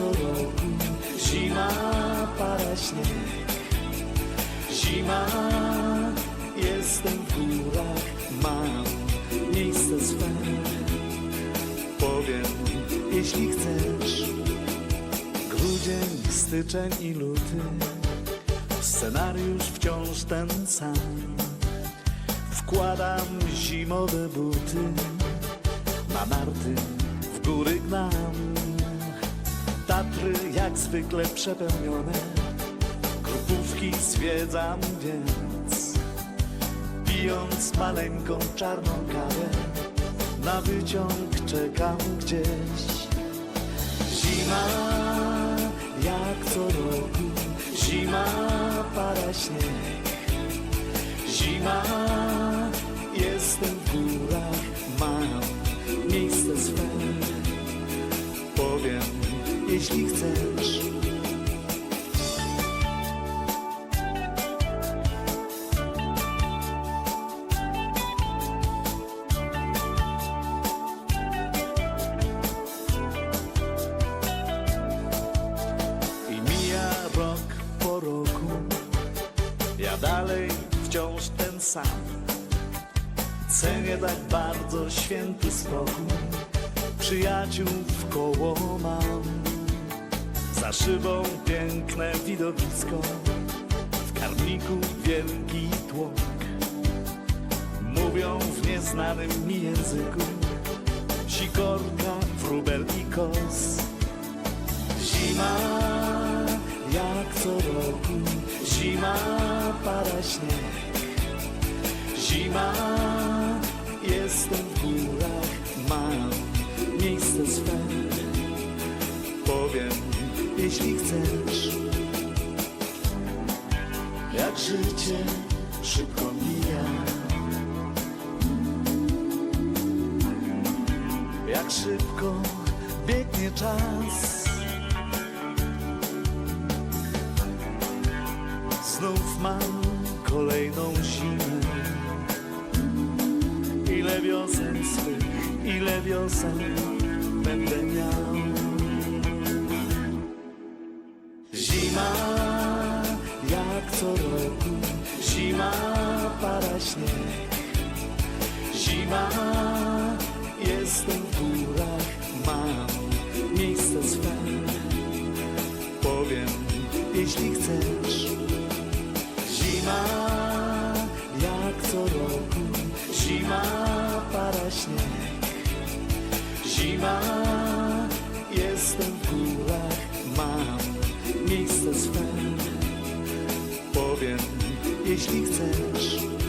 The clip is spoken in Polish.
co roku Zima, para śnieg. Zima, jestem w górach. Mam miejsce swe. Powiem, jeśli chcesz. Grudzień, styczeń i luty. Scenariusz wciąż ten sam. Wkładam zimowe buty. Na narty w góry gnam Tatry jak zwykle przepełnione. Krupówki zwiedzam więc Pijąc maleńką czarną kawę Na wyciąg czekam gdzieś. Zima jak co roku Zima para śnieg. Zima jestem w górach Mam miejsce swe jeśli chcesz. I mija rok po roku. Ja dalej wciąż ten sam. Cenię tak bardzo święty spokój. Przyjaciół w koło mam Szybą piękne widowisko. W karmniku wielki tłok. Mówią w nieznanym mi języku. Sikorka, wróbel i kos. Zima jak co roku. Zima para śnieg. Zima jeśli chcesz. Jak życie szybko mija. Jak szybko biegnie czas. Znów mam kolejną zimę. Ile wiosen swych, ile wiosen będę miał Zima jak co roku. Zima para śnieg. Zima jestem w górach. Mam miejsce swe. Powiem jeśli chcesz. Zima jak co roku jeśli chcesz